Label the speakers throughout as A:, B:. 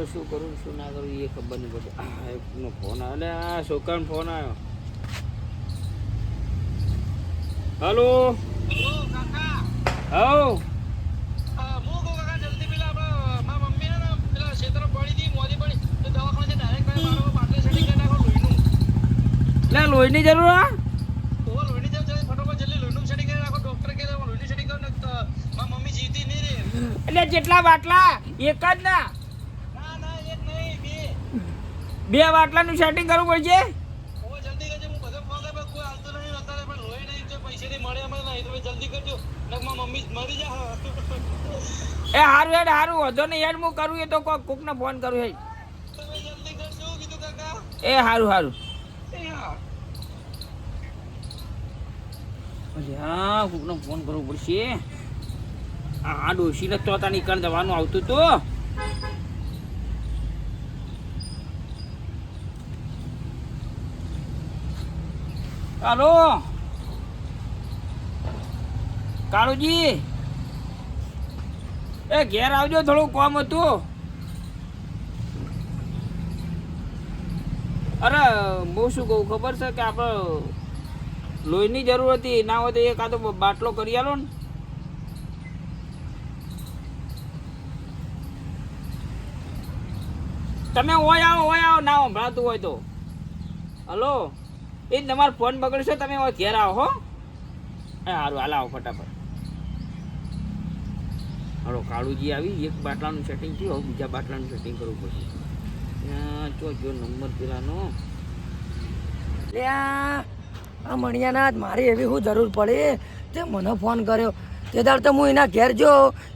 A: તો શું કરું શું ના કરું એ ખબર નહીં પડતી. આ એકનો ફોન આવે આ છોકરાનો ફોન આવ્યો. હલો? લે લોહીની જરૂર આ એટલે જેટલા બાટલા એક જ ના. બે વાટલાનું સેટિંગ કરવું પડશે? એ હારું હેડ હારું વધો નહીં હેડ હું કરું એ તો કોક કોકને ફોન કરું હેડ. એ હારું હારું. હા. કોકને ફોન કરવો પડશે. આ ડોશીને તો તા કણ જવાનું આવતું તો હાલો કાળુજી. એ ઘેર આવજો, થોડું કોમ હતું. અરે હું શું કહું, ખબર છે કે આપણે લોહીની જરૂર હતી, ના હોય તો એક કાં તો બાટલો કરી આલો ને. તમે ઓય આવો ઓય આવો, ના સંભળાતું હોય તો. હલો? એ તમારો ફોન બગડશો, તમે ઘેર આવો, હો. સારું હાલ આવો ફટાફટ. હાલો, કાળુજી આવી, એક બાટલાનું સેટિંગ થયું, હવે બીજા બાટલાનું સેટિંગ કરવું પડશે. જો જો, નંબર પેલાનો.
B: લે આ મણિયાના મારી એવી શું જરૂર પડે? તે મને ફોન કર્યો. તે દાડ તો હું એના ઘેર જો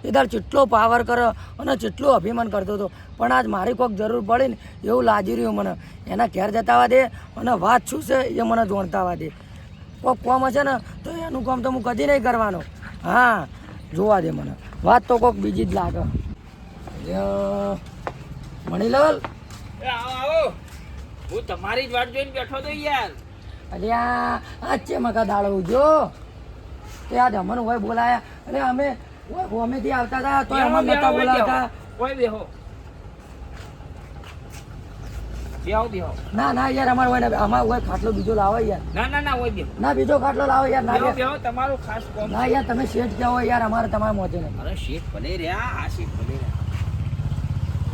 B: એ દાડ ચેટલો પાવર કર્યો અને ચેટલું અભિમાન કરતો હતો. પણ આજ મારી કોઈક જરૂર પડી ને એવું લાજી રહ્યું મને. એના ઘેર જતાવા દે અને વાત શું છે એ મને જોણતાવા દે. કોઈક કોમ હશે ને તો એનું કામ તો હું કદી નહીં કરવાનો. હા જોવા દે મને. વાત તો કોઈક બીજી જ લાગે. મણીલાલ?
A: હું તમારી જ વાટ જોઈને બેઠો તો યાર.
B: અલ્યા આ છે મકા દાડો જો તે બોલાયા. અમે આવતા હતા તો અમને નતા બોલાવતા
A: બેહો. ઓય બેહો. બેહો બેહો.
B: ના ના યાર અમારે હોય ને અમારે હોય ખાટલો બીજો લાવો યાર.
A: ના ના ના ઓય
B: ના બીજો ખાટલો લાવો યાર ના યાર.
A: બેહો ખાસ કોમ
B: ના યાર તમે શેઠ ક્યાં યાર અમારે તમારે મોજે નહીં.
A: અરે શેઠ ભલે રહ્યા આ શેઠ ભલે રહ્યા.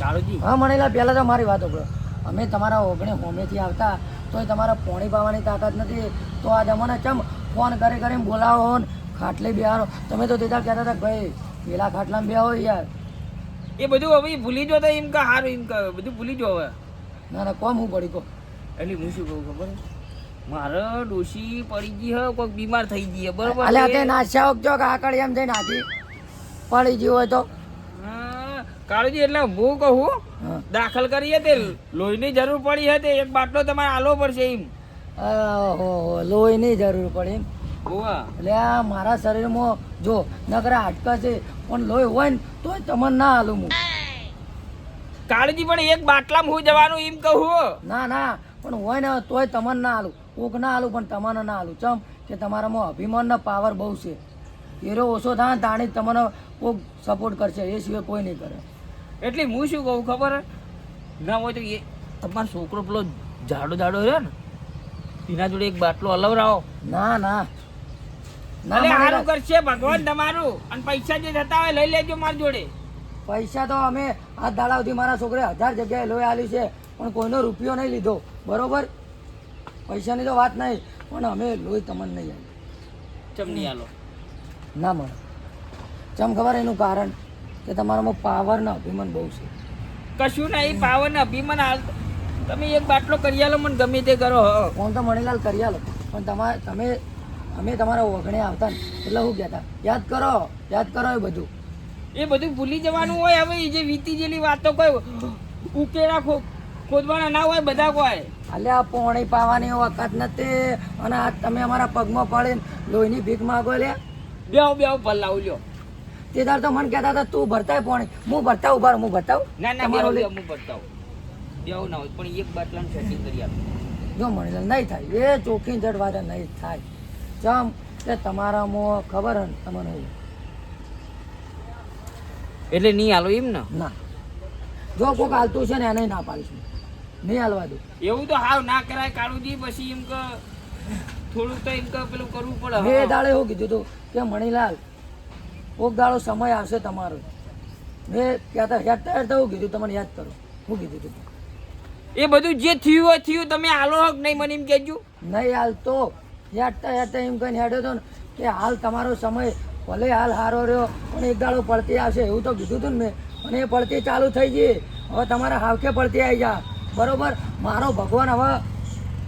A: કાળુજી
B: હા મણેલા પહેલાં તો મારી વાત સાંભળો. અમે તમારા ઓગણે હોમેથી આવતા તોય તમારા પોણી પાવાની તાકાત નથી. તો આજ અમને ચમ ફોન કરે કરીને બોલાવો ને. ખાટલે બેહારો તમે તો તેતા કહેતા હતા ભાઈ પેલા ખાટલામાં બેહો યાર.
A: એ બધું હવે ભૂલી જો તો એમ કે હારું એમ કે બધું ભૂલી જો હવે.
B: ના ના કોમ હું પડી કો
A: એટલે હું શું કહું ખબર? મારે ડોશી પડી ગઈ હે કોઈક બીમાર થઈ ગઈ હે બરોબર?
B: અલ્યા તે
A: છે?
B: નાશ્યા જો કાકડ એમ જઈને નાખી પડી ગયો હોય તો.
A: હા, કાળુજી એટલે હું કહું દાખલ કરીએ તે લોહીની જરૂર પડી હતી એક બાટલો તમારે આલો પડશે એમ.
B: ઓહો લોહીની જરૂર પડે એમ. એટલે આ મારા શરીરમાં જો નકરા હાડકા છે પણ લોહી હોય ને તોય તમને ના હાલું હું.
A: કાળજી પણ એક બાટલામાં હું જવાનું એમ કહું
B: ના ના પણ હોય ને તોય તમને ના હાલું. કોક ના હાલું પણ તમને ના હાલું. ચમ કે તમારામાં અભિમાનનો પાવર બહુ છે. એરો ઓછો થાય ને તાણે તમને કોક સપોર્ટ કરશે. એ સિવાય કોઈ નહીં કરે.
A: એટલે હું શું કહું ખબર? ના હોય તો એ તમારો છોકરો પેલો જાડો જાડો રહ્યો ને એના જોડે એક બાટલો અલવરાવો.
B: ના ના. મારે
A: સારું કરશે ભગવાન તમારું. અને પૈસા જે થતા હોય લઈ લેજો મારી જોડે.
B: પૈસા તો અમે આ દાડા સુધી મારા છોકરે હજાર જગ્યાએ લોહી આલ્યું છે પણ કોઈનો રૂપિયો નહીં લીધો. બરોબર? પૈસાની તો વાત નહીં પણ અમે લોહી તમને નહીં આલ્યું
A: ચમની આલો.
B: ના મળે. ચમ ખબર એનું કારણ? કે તમારામાં પાવર ને અભિમાન બહુ છે.
A: કશું નહીં પાવર ને અભિમાન હાલ તમે એક બાટલો કરી આલો મને ગમે તે કરો હ.
B: ફોન તો મણીલાલ કરી આલો. પણ તમારે તમે અમે તમારા ઓગણે આવતા ને એટલે હું કહેતા યાદ કરો યાદ કરો એ બધું.
A: એ બધું ભૂલી જવાનું હોય હવે એ જે વીતી જેલી વાતો કોઈ ઉકેલા ખોદવાના ના હોય બધા કોઈ.
B: અલ્યા પોણી પાવાની વખત નથી અને આ તમે અમારા પગમાં પડીને લોહીની ભીખ માગો લે
A: બેહો બેહો લાવ લ્યો.
B: તે તાર તો મને કહેતા હતા તું ભરતાય પોણી હું ભરતા ઊભા હું ભરતા
A: ના ના બેહો હું ભરતા બેહો ના હોય પણ એક બાટલાનું સેટિંગ કરી આપો
B: જો મણિલાલ નહીં થાય. એ ચોખ્ખી જડવાદા નહીં થાય. ચમ કે તમારામાં ખબર હન તમને.
A: એટલે નહીં હાલો એમ ને?
B: ના. જો કોક હાલતું છે ને એને ના પાડીશું. નહીં હાલવા દઉં
A: એવું તો હાવ ના કરાય કાળુજી પછી એમ કે થોડું તો એમ કે પેલું કરવું પડે બે.
B: દાડે એવું કીધું હતું કે મણીલાલ કોક દાડો સમય આવશે તમારો. મેં કહેતા હેઠતા હેઠતા એવું કીધું તમને યાદ કરો. હું કીધું હતું
A: એ બધું જે થયું હોય થયું તમે હાલો હક નહીં મને એમ કહેજો.
B: નહીં હાલ તો હેઠતા હેઠતા એમ કહીને હેડ્યો હતો ને કે હાલ તમારો સમય ભલે હાલ હારો રહ્યો, પણ એક દાડો પડતી આવશે, એવું તો કીધું હતું ને મેં. અને એ પડતી ચાલુ થઈ ગઈ. હવે તમારા હાવકે પડતી આવી જા. બરોબર? મારો ભગવાન હવે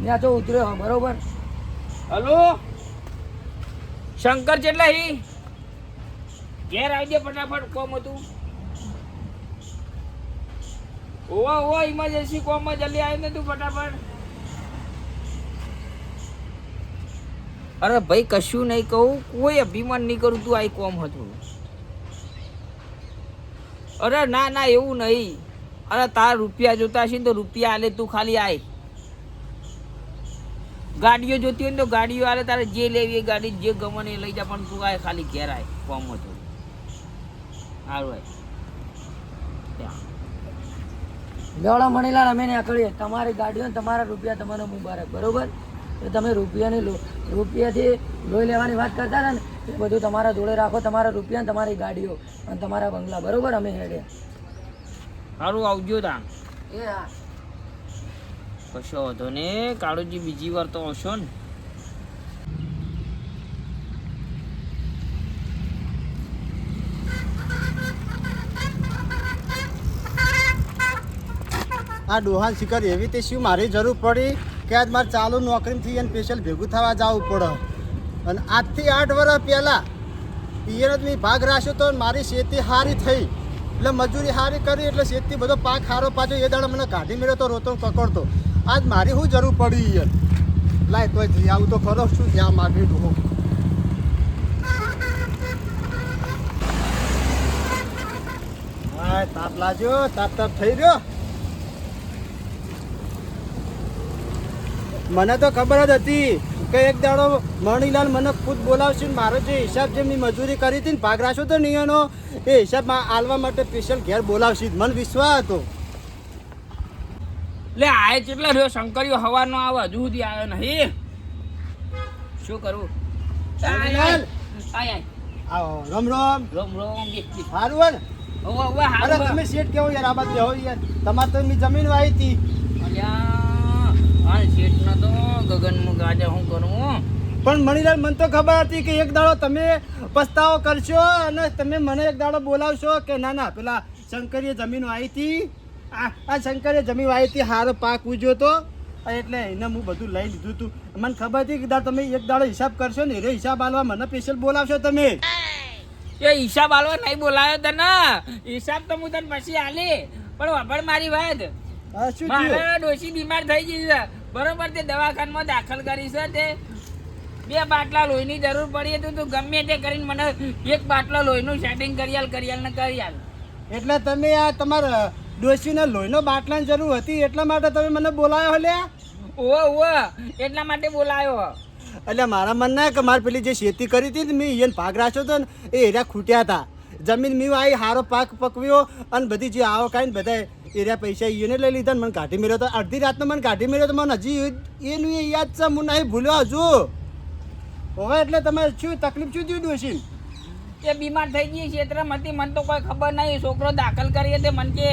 B: ત્યાં તો ઉતર્યો બરોબર?
A: હલો? શંકર જેટલા હી? ઘેર આવી દે ફટાફટ, કોમ હતું. ઓવા ઓવા ઇમરજન્સી કોમમાં જલ્દી આવી ને તું ફટાફટ. અરે ભાઈ, કશું નહીં કહું. કોઈ અભિમાન નહીં કરું. તું આ કોમ હતું અરે ના ના, એવું નહીં. અરે તારા રૂપિયા જોતા હશે ને તો રૂપિયા આલે, તું ખાલી આય. ગાડીઓ જોતી હોય ને તો ગાડીઓ આલે. તારે જે લેવી એ ગાડી, જે ગમે એ લઈ જા, પણ તું આય ખાલી ઘેર આય. કોમ હતું સારું આય.
B: લેવડા મણીલાલ, અમે ને આકળીએ તમારી ગાડીઓ તમારા રૂપિયા તમને મુબારક. બરોબર? તમે રૂપિયાની લો. રૂપિયાથી લોહી લેવાની વાત કરતા હતા ને એ બધું તમારા જોડે રાખો તમારા રૂપિયા તમારી ગાડીઓ અને તમારા બંગલા. બરોબર અમે હેડે.
A: સારું આવજો તા.
B: એ હા.
A: કશો વધો ને કાળુજી બીજી વાર તો આવશો ને.
C: આ ડોહાન શિખર એવી તે શું મારી જરૂર પડી? કે આજ મારે ચાલુ નોકરીથી એને સ્પેશિયલ ભેગું થવા જવું પડે. અને આજથી આઠ વર્ષ પહેલાં પિયર જ મેં ભાગ રાખ્યો તો મારી શેતી સારી થઈ. એટલે મજૂરી સારી કરી, એટલે શેતી બધો પાક સારો પાછો એ દાડો મને કાઢી મેળ્યો તો રોતો પકડતો. આજ મારી શું જરૂર પડી યાર લાય તોય જઈ આવું તો ખરો, શું જ્યાં માગી ડોહો તાપ લાગ્યો, તાપ તાપ થઈ રહ્યો? મને તો ખબર જ હતી કે એક દાડો મણીલાલ મને ખુદ બોલાવશે ને મારો જે હિસાબ જેમની મજૂરી કરી હતી ને ભાગ રાખ્યો તો ને એનો એ હિસાબમાં આલવા માટે સ્પેશિયલ ઘેર બોલાવશે. મને વિશ્વાસ હતો.
A: લે આય કેટલા રહ્યો? શંકરીઓ હવાનો આવે હજુ સુધી આવ્યો નહીં. શું કરવું.
C: આવો રમ રમ.
A: રોમ રોમ.
C: સારું હોય ને? અરે તમે. શેઠ કેવો યાર? આ બેહો યાર. તમારે તો જમીન વાવી હતી.
A: હાલ શેઠનો તો ગગનમાં ગાજે હું કરું
C: પણ મણીલાલ મને તો ખબર હતી કે એક દાડો તમે પસ્તાવો કરશો અને તમે મને એક દાડો બોલાવશો કે ના ના પેલા શંકરીએ જમીન વાવી હતી. આ શંકરે જમીન વાવી હતી સારો પાક ઉજ્યો તો. એટલે એને હું બધું લઈ લીધું હતું મને ખબર હતી કે તમે એક દાડો હિસાબ કરશો ને એ હિસાબ આલવા મને સ્પેશિયલ બોલાવશો તમે.
A: એ હિસાબ આલવા નહીં બોલાયો તને. હિસાબ તો હું તને પછી આલી. પણ વાપર મારી વાત.
C: હા
A: મારે ડોશી બીમાર થઈ ગઈ છે. બરોબર તે દવાખાનામાં દાખલ કરી છે તે. બે બાટલા લોહીની જરૂર પડી તો તું ગમે તે કરીને મને એક બાટલો લોહીનું સેટિંગ કરીયાલ કરીયાલ. ને કરી
C: એટલે તમે આ તમારા ડોશીના લોહીનો બાટલાની જરૂર હતી એટલા માટે તમે મને બોલાયો લ્યા?
A: ઓ ઓ એટલા માટે બોલાયો.
C: એટલે મારા મન ના કે મારે પેલી જે ખેતી કરી હતી ને મેં એને ભાગ રાખ્યો હતો ને એ એરિયા ખૂટ્યા હતા. જમીન મીવ આવી સારો પાક પકવ્યો અને બધી જે આવક આવી ને બધા એરિયા પૈસા એને લઈ લીધા મને કાઢી મેળ્યો તો અડધી રાતનો મને કાઢી મેળ્યો તો મને હજી એનું એ યાદ છે હું નહીં ભૂલ્યો હજુ. હવે એટલે તમે શું તકલીફ શું થયું ડોશી?
A: એ બીમાર થઈ ગઈ ક્ષેત્રમાંથી મને તો કોઈ ખબર નહીં. છોકરો દાખલ કરીએ તે મને કે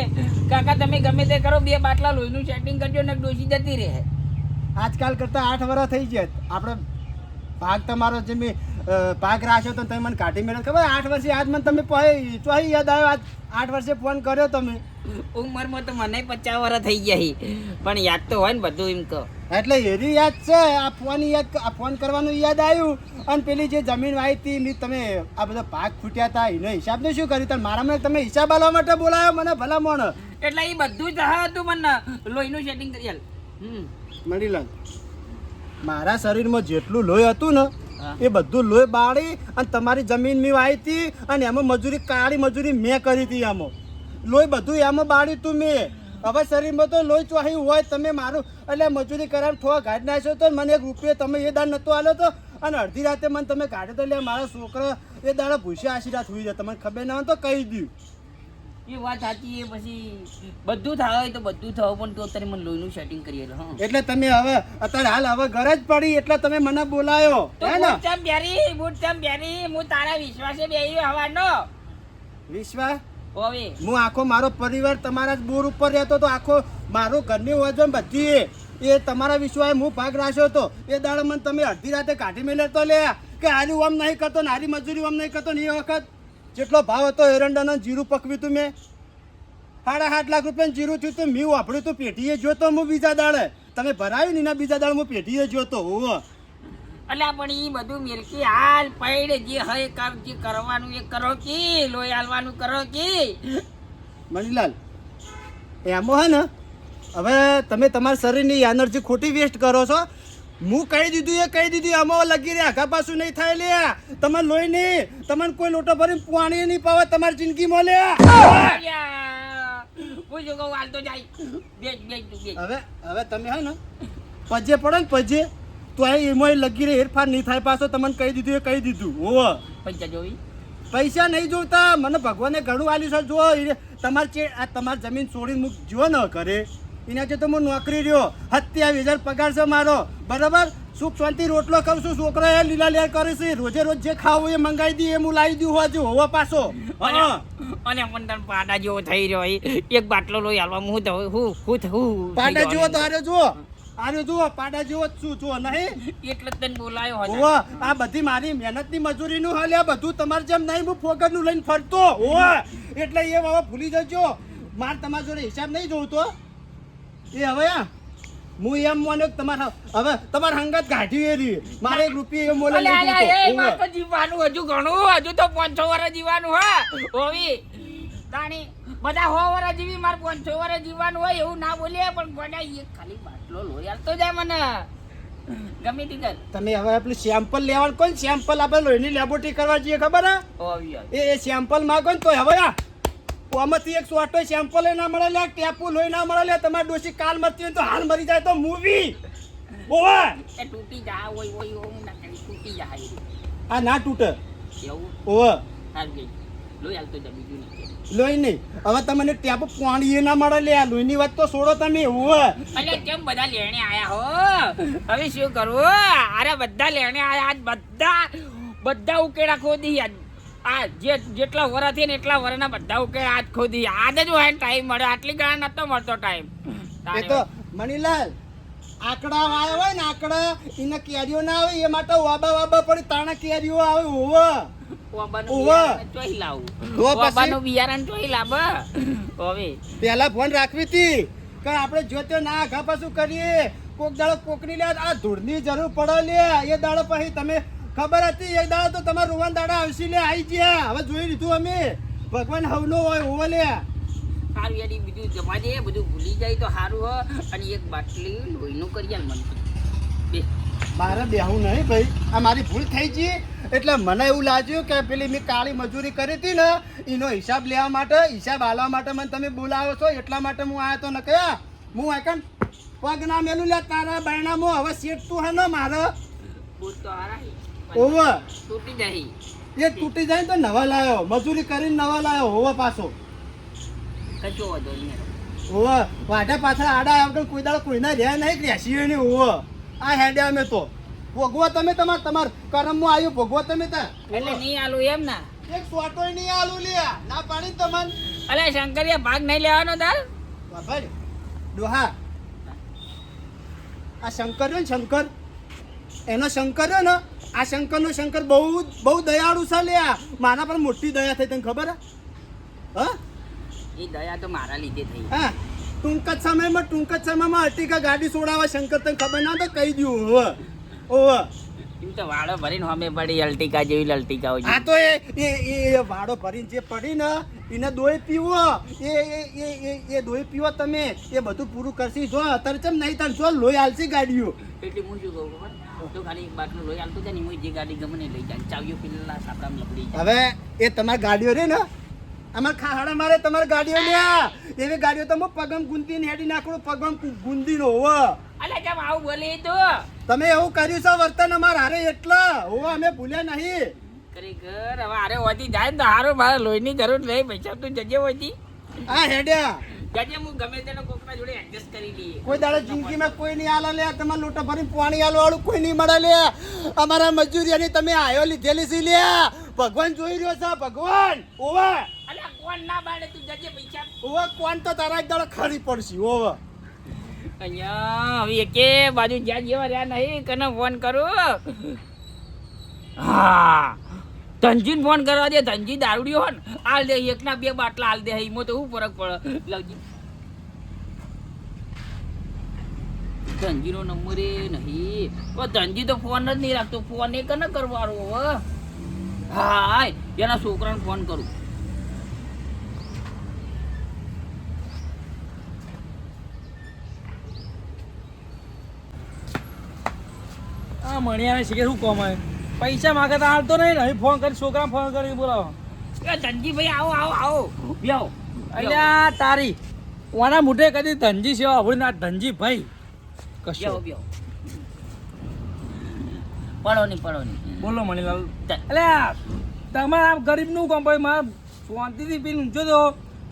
A: કાકા તમે ગમે તે કરો બે બાટલા લોહીનું સેટિંગ કરજો ને ડોસી જતી રહે.
C: આજકાલ કરતાં આઠ વર્ષ થઈ ગયા આપણે ભાગ તમારો જે મેં ભાગ રાખ્યો તો તમે મને કાઢી મેળ્યો ખબર આઠ વર્ષે આજ મને તમે ચોહી યાદ આવ્યો? આજ આઠ વર્ષે ફોન કર્યો તમે.
A: ઉંમરમાં તો મને પચાસ વર્ષ થઈ ગયા હી. પણ યાદ તો હોય ને બધું એમ કહો.
C: એટલે એરી યાદ છે આ ફોન યાદ આ ફોન કરવાનું યાદ આવ્યું. અને પેલી જે જમીન વાઈ હતી મેં તમે આ બધા ભાગ ખૂટ્યા હતા એનો હિસાબને શું કર્યું? મારા મને તમે હિસાબ આલવા માટે બોલાયો? મને ભલા મોણ
A: એટલે એ બધું જ હતું મને. લોહીનું સેટિંગ કરી હાલ
C: મળી લો. મારા શરીરમાં જેટલું લોહી હતું ને. એ બધું લોહી બાળી અને તમારી જમીન મેં વાવી હતી અને એમાં મજૂરી કાળી મજૂરી મેં કરી હતી એમાં લોહી બધું એમાં બાળ્યું તું મેં. હવે શરીરમાં તો લોહી ચોહી હોય, તમે મારું એટલે મજૂરી કરાવીને થોડા ગાઢ નાખ્યો તો મને એક રૂપિયો તમે એ દાન નહોતો આલ્યો તો. અને અડધી રાતે મને તમે કાઢ્યો તો એટલે મારા છોકરા એ દાડા ભૂસ્યા આશીર્વાદ હોઈ જાય, તમને ખબર ના હોય તો કહી દઉં
A: એ વાત સાચી એ પછી બધું થાય તો બધું થવું પણ તો અત્યારે મને લોહીનું સેટિંગ કરી હા.
C: એટલે તમે હવે અત્યારે હાલ હવે ગરજ પડી એટલે તમે મને બોલાયો.
A: તો પહેરી બૂટ ચમ પહેરી હું તારા વિશ્વાસે બેહી હવાનો.
C: વિશ્વાસ?
A: હવે.
C: હું આખો મારો પરિવાર તમારા જ બોર ઉપર રહેતો તો આખો મારો ઘરની વજન બધી એ તમારા વિશ્વાએ હું ભાગ રાખ્યો હતો. એ દાડે મને તમે અડધી રાતે કાઢી મેલે તો લે. કે હારી ઓમ નહીં કરતો ને હારી મજૂરી ઓમ નહીં કરતો ને એ વખત. જેટલો ભાવ હતો એરંડાનો જીરું પકવ્યું તું મેં. સાડા આઠ લાખ રૂપિયાનું જીરું થયું હતું મેં વાપર્યું તો પેઢીએ જોતો હું બીજા દાડે. તમે ભરાયું ને એના બીજા દાડે હું પેઢીએ જોતો હોવ
A: અલ્યા પણ એ બધું મિલકી હાલ પૈડે જે હોય કામ જે કરવાનું એ કરો કે લોહી હાલવાનું કરો કે?
C: મણીલાલ એમાં હે ને હવે તમે તમારા શરીરની એનર્જી ખોટી વેસ્ટ કરો છો હું કહી દીધું એ કહી દીધું આમાં લગી રહ્યા આઘા પાછું નહીં થાય લે. તમે લોહી નહીં તમને કોઈ લોટો ભરીને પાણી નહીં પાવે તમારી જિંદગીમાં લે. હવે હવે તમે હે ને પજે પડે ને પજે તો એમાં લગી રહે હેરફાર નહીં થાય પાછો તમને કહી દીધું એ કહી દીધું. હોવ.
A: પૈસા જોઈ
C: પૈસા નહીં જોતા મને ભગવાને ઘણું આલ્યું છે જો તમારે આ તમારી જમીન છોડીને મૂક જો ન કરે. એના જે તમે નોકરી રહ્યો સત્યાવીસ હજાર પગાર છે મારો. બરાબર? સુખ શાંતિ રોટલો ખાઉં છું છોકરો એ લીલા લેર કરે છે. રોજે રોજ જે ખાવું એ મંગાવી દઈએ હું લાવી દઉં હોજુ હોવા પાછો.
A: અને પણ તને પાડા જેવો થઈ રહ્યો એક બાટલો લઈ હાલવા હું તો હું હું હું
C: પાડા જેવો તો આરે જુઓ. આરે જુઓ પાડા જેવો જ છું જુઓ નહીં?
A: એટલે તને બોલાયો હતો.
C: આ બધી મારી મહેનતની મજૂરીનું નું આ બધું તમારે જેમ નહીં હું ફોગરનું લઈને ફરતો હો એટલે એ બાબા ભૂલી જજો. માર તમારા જોડે હિસાબ નહીં જોઉં તો? એ હવે હું એમ મને કે તમારા હવે તમારે હંગત કાઢી એ રહી મારે એક રૂપિયા એમ
A: તો જીવવાનું હજુ ઘણું હજુ તો પાંચસો વર્ષ જીવવાનું હા. હોવી. તાણી બધા હો વર્ષ જીવી મારે પાંચસો વર્ષ જીવવાનું હોય એવું ના બોલીએ પણ બધા એક ખાલી બાટલો લોહી તો જાય મને. ગમે તે કર.
C: તમે હવે આપણે સેમ્પલ લેવાનું કોણ સેમ્પલ આપણે લોહીની લેબોરેટરી કરવા જઈએ ખબર હે? એ સેમ્પલ માગો ને તો હવે આ આમાંથી એક સોટો સેમ્પલ ના મળે લે ટેપુ લોહી ના મળે લે તમારે ડોશી કાલ મરતી હોય તો હાલ મરી જાય તો મૂવી ઓવા
A: એ તૂટી જા ઓય ઓય હોય ના કરી તૂટી જાય.
C: આ ના તૂટે.
A: એવું?
C: ઓવે.
A: હાલ ગઈ. લોહી હાલતો જાય બીજું નહીં
C: લોહી નહીં. હવે તમને ટેપ પાણી ના મળે લે આ લોહીની વાત તો છોડો તમે ઓવે.
A: અલે કેમ બધા લેણે આયા હો? હવે શું કરવું અરે બધા લેણે આયા આજ બધા બધા ઉકેડા ખોદી આજ આ જે જેટલા વરા છે ને એટલા વરાના બધા ઉકેલ આજ ખોદી. આજ જ હોય ટાઈમ મળે. આટલી ગણા નતો મળતો ટાઈમ
C: એ તો મણીલાલ આકડા આવ્યો હોય ને આકડા એને કેરીઓ ના આવે એ માટે વાબા વાબા પડી તાણા કેરીઓ આવે.
A: હવે.
C: પેલા ફોન રાખવી હતી. કે આપણે જોતે ના આઘા પાછું કરીએ કોક દાડો કોકની લે આ ધૂળની જરૂર પડે લે. એ દાડો પછી તમે ખબર હતી એક દાડો તો તમારા રોવાન દાડા આવશે લે આવી ગયા. હવે જોઈ લીધું અમે. ભગવાન હવનો હોય ઓવે લે.
A: સારું યાર બીજું જમા દે બધું ભૂલી જાય તો સારું હો. અને એક બાટલી લોહીનું કરી મને. બે.
C: મારે બેહું નહીં ભાઈ. આ મારી ભૂલ થઈ ગઈ. એટલે મને એવું લાગ્યું કે પેલી મેં કાળી મજૂરી કરી હતી ને એનો હિસાબ લેવા માટે હિસાબ આલવા માટે મને તમે બોલાવો છો એટલા માટે હું આવ્યો તો ન કયા હું. આકન પગ ના મેલું લે તારા બાયણામાં હવે સેટ તું હે ને મારે?
A: તો હારા. હે.
C: ઓવે
A: તૂટી જાય.
C: એ તૂટી જાય તો નવા લાયો. મજૂરી કરીને નવા લાયો. હોવા પાછો.
A: કચો વધો
C: ઓવર વાઢા પાછળ આડા આગળ કોઈ દાડો કોઈના રહ્યા નહીં રેસી નહીં ઓવર આ હેડે અમે તો. ભોગવો તમે તમાર તમાર કરમમાં આવ્યું ભોગવો તમે ત્યાં
A: એટલે નહીં આલું એમ ના?
C: એક સોટો નહીં આલું લ્યા ના પાડી તમન.
A: અલે શંકરિયા ભાગ નહીં લેવાનો તાર?
C: બાબા ડોહા. આ શંકર ને શંકર. એનો શંકર ને આ શંકરનો શંકર બહુ બહુ દયાળુ છે લે મારા પર મોટી દયા થઈ તને ખબર હે? હા?
A: એ દયા તો મારા લીધે થઈ.
C: હા? ટૂંક જ સમયમાં ટૂંક જ સમયમાં અર્ટિકા ગાડી છોડાવે શંકર તને ખબર ના તો કહી દઉં હવે ઓવે.
A: એમ તો વાળો ભરીને હમે પડી અલટીકા જેવી અલટીકા હોય
C: આ તો એ એ વાડો ભરીને જે પડી ને એને દોય પીવો. એ એ એ એ પીવો તમે. એ બધું પૂરું કરશી. જો અત્યારે ચમ નહીં તાર જો લોહી હાલશી ગાડીઓ.
A: એટલે હું શું કહું ખબર? તો ખાલી બાટલું લોહી જાય ને હું જે ગાડી ગમે ને લઈ જાય. ચાવીઓ પેલા સાપડામાં લપડી
C: હવે એ તમારી ગાડીઓ રે ને અમાર ખાડા મારે તમારી ગાડીઓ લ્યા એવી ગાડીઓ તો હું પગમ ગુંદીને હેડી નાખું પગમ ગુંદી નો હોવ.
A: અલે કેમ આવું બોલે તો.
C: તમે એવું કર્યું છે વર્તન અમાર હારે એટલા. હોવ અમે ભૂલ્યા નહીં.
A: ખરેખર હવે હારે વધી જાય ને તો હારો મારે લોહીની જરૂર નહીં પૈસા તું જજે હોતી.
C: આ હેડ્યા.
A: જાજે હું ગમે તેનો કોકના જોડે એડજસ્ટ કરી લઈએ.
C: કોઈ દાડો જિંદગીમાં કોઈ નહીં આલે લે તમારે લોટા ભરીને પાણી વાળું કોઈ નહીં મળે લે. અમારા મજૂરિયાની તમે આયો લીધેલી લે. ભગવાન જોઈ રહ્યો છે ભગવાન ઓવે.
A: અલ્યા કોણ ના બાળે તું જજે પૈસા?
C: ઓવે કોણ તો તારા એક દાડો ખરી પડશે ઓવા.
A: અહીંયા હવે એકે બાજુ જ્યાં જેવા રહ્યા નહીં કને ફોન કરું. હા. ધનજીને ફોન કરવા દે, ધનજી દારૂડિયો ને. આલ દે, એકના બે બાટલા આલ દે, એમાં તો શું ફરક પડે? લવજી ધનજીનો નંબર એ નહીં. ધનજી તો ફોન જ નહીં રાખતો. ફોન એ કને કરવાનો હવે હા એના છોકરાને ફોન કરું.
D: આ મણિયાને શીખે શું કોમ આવે? પૈસા માગે તો હાલતો નહીં ને. ફોન કરી છોકરા ફોન કરી બોલાવો
A: એ ધનજી ભાઈ આવો આવો આવો. બ્યાવો
D: અલ્યા તારી ઓના મુઠે કદી ધનજી સેવા આવડી ના ધનજી ભાઈ. કશો?
A: પડો નહીં પડો નહીં.
D: બોલો મણીલાલ. અલ્યા તમારે આમ ગરીબનું કોમ ભાઈ મારે શાંતિથી પીને ઊંચો તો.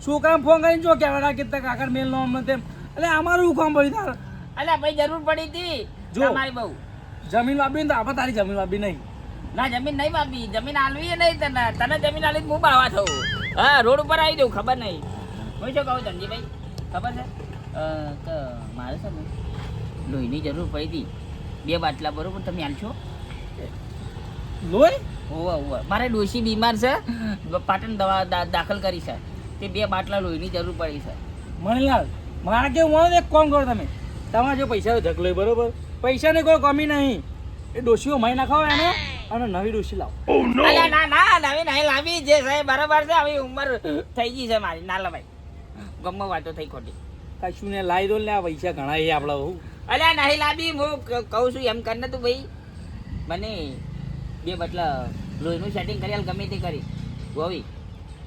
D: છોકરાને ફોન કરીને જો કહેવાના કે તક કાકા મેલ નો અમને તેમ. એટલે અમારું કોમ ભાઈ તાર?
A: અલ્યા ભાઈ જરૂર પડી હતી.
D: જો.
A: મારી બહુ.
D: જમીન વાપી ને તો આપણે તારી જમીન વાપી નહીં.
A: ના જમીન નહીં બાપી જમીન આલવી નહીં તને તને જમીન આલી તો હું બાવા થઉં હા રોડ ઉપર આવી જવું ખબર નહીં. હું શું કહું ધનજીભાઈ? ખબર છે? કે મારે છે લોહીની જરૂર પડી હતી. બે બાટલા બરોબર તમે આલશો
D: લોહી?
A: હોવા હોવા મારે ડોશી બીમાર છે. પાટણ દવા દાખલ કરી છે. તે બે બાટલા લોહીની જરૂર પડી છે.
D: મણીલાલ મારા કેવું મળે એક કોમ કરો તમે. તમારા જો પૈસા ઢગલો બરોબર? પૈસાની કોઈ કમી નહીં. એ ડોશીઓ માઈ નાખો એને અને નવી ડોશી લાવો.
A: અલ્યા ના ના નવી નહીં લાવી જે સાહેબ બરાબર છે હવે ઉંમર થઈ ગઈ છે મારી. ના લવાય. ગમો વાતો થઈ ખોટી.
D: કશું ને લાવી દો ને આ પૈસા ઘણા એ આપણા બહુ.
A: અલ્યા નહીં લાવી હું કહું છું એમ કરને તું ભાઈ. મને બે બટલા લોહીનું સેટિંગ કરી ગમે તે કરી. ગોવી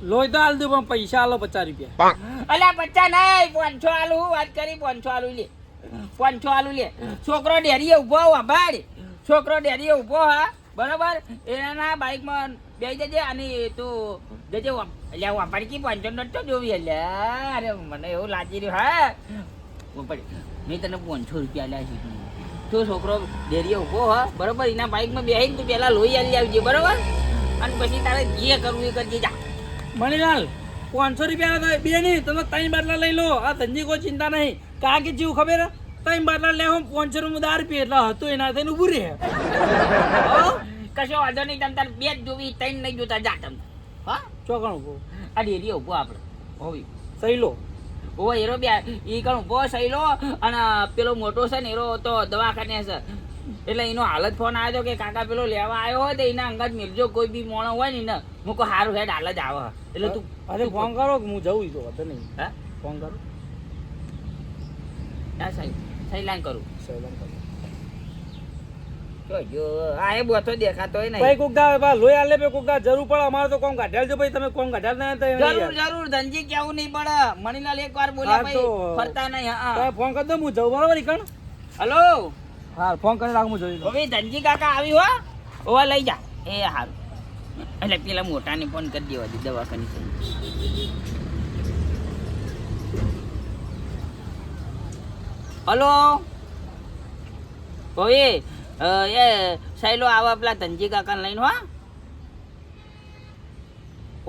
D: લોહી તો હાલ દઉં પણ પૈસા આલો પચાસ રૂપિયા.
A: અલ્યા બચ્ચા નહીં પાંચસો આલુ હું વાત કરી પાંચસો આલુ લે. પાંચસો આલુ લે. છોકરો ડેરીએ ઊભો હોવા ભાઈ છોકરો ડેરીએ ઊભો હા. બરોબર? એના બાઇકમાં બે જજે અને તું જજે અલ્યા વાપરી કી પંચો નટો જોવી એટલે અરે, મને એવું લાગી રહ્યું, હા? વાપરી મેં તને પાંચસો રૂપિયા આલ્યા છે. તું છોકરો ડેરીએ ઊભો, હ, બરોબર? એના બાઇકમાં બેહીને તું પહેલાં લોહી આલી આવજે, બરોબર? અને પછી તારે જે કરવું એ કરજે, જા.
D: મણીલાલ, પાંચસો રૂપિયા બે નહીં, તમે ત્રણ બાટલા લઈ લો. આ ધંધી કોઈ ચિંતા નહીં. કા કે જેવું ખબર? ત્રણ બાટલા લે હું પાંચસો રૂપિયા દાર પી એટલે હતું એના થઈને ઉભું રહે.
A: કશો વાંધો નહીં તમ તાર બે જ જોવી ત્રણ નહીં જોતા જા તમ. હા?
D: ચોકણ ઊભો
A: આ ડેરી ઊભો આપણે. હોવી.
D: સહીલો
A: ઓ એરો બે ઈ કણ ઊભો સહીલો અને પેલો મોટો છે ને એરો તો દવાખાને છે. એટલે એનો હાલત ફોન આવ્યો કે કાકા પેલો લેવા આવ્યો હોય તો એના અંગત મિલજો કોઈ બી મોણો હોય ને હું મૂકો સારું હેડ હાલ જ આવે. એટલે તું
D: અરે ફોન કરો કે હું જવું તો હતો નહીં.
A: હા?
D: ફોન કરો.
A: હા સહી સહી લાઈન કરું.
D: સહી કરું.
A: જોજો આ એ બોથો દેખાતોય
D: ભાઈ
A: નહીં
D: કોક ગા બા લોહી આલે પે કોક જરૂર પડે અમારે તો કોમ કાઢ્યા જો ભાઈ તમે કોમ કાઢ્યા ના
A: જરૂર. જરૂર ધનજી કેવું નહીં પડે? મણીલાલ એક વાર બોલ્યા ભાઈ ફરતા નહીં હા
D: ફોન કરી દો હું જવું બરાબર ઈકણ?
A: હલો?
D: હા ફોન કરી રાખું હું જોઈ
A: હવે ધનજી કાકા આવી હો. ઓવા લઈ જા. એ હારું. એટલે પેલા મોટાને ફોન કરી દેવા દે દવાખાને હલો? ઓએ એ સાયલો આવા પેલા ધનજી કાકાને લઈને હો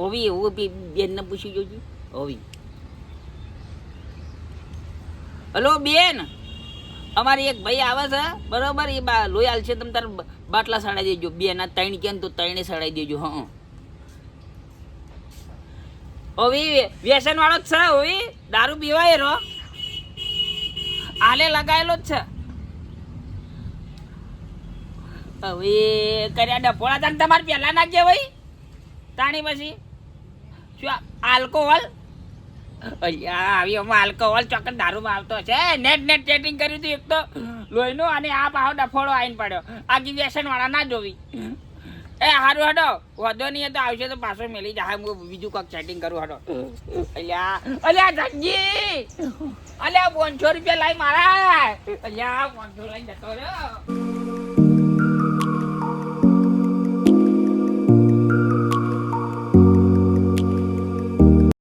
A: ઓવી એવું બી બેનને પૂછી જોજી ઓવી હલો, બેન? અમારી એક ભાઈ આવે છે, બરોબર? એ બા લોહી આલશે તમે તાર બાટલા સડાઈ દેજો. બે ના ત્રણ કે તો ત્રણે સડાઈ દેજો, હા ઓવી વ્યસન વાળો જ છે ઓવી દારૂ પીવાય રો આલે લગાયેલો જ છે. હવે કર્યા ડફોળા તાન તમારે પહેલાં નાખજે ભાઈ. તાણી પછી. શું આલ્કોહોલ અહીંયા આવી અમે આલ્કોહોલ ચોક્કસ દારૂમાં આવતો છે. નેટ નેટ ચેટિંગ કર્યું હતું એક તો. લોહીનું અને આ પાછો ડફોડો આવીને પડ્યો. આ વ્યસન વાળા ના જોવી. એ, હારું, હડો. વધો નહીં તો આવશે તો પાછો મેલી જાય હું બીજું કોક ચેટિંગ કરું, હડો. અલ્યા અલ્યા, ધનજી! અલ્યા, પાંચસો રૂપિયા લાઈ મારા અલ્યા, પાંચસો લઈને જતો રહ્યો.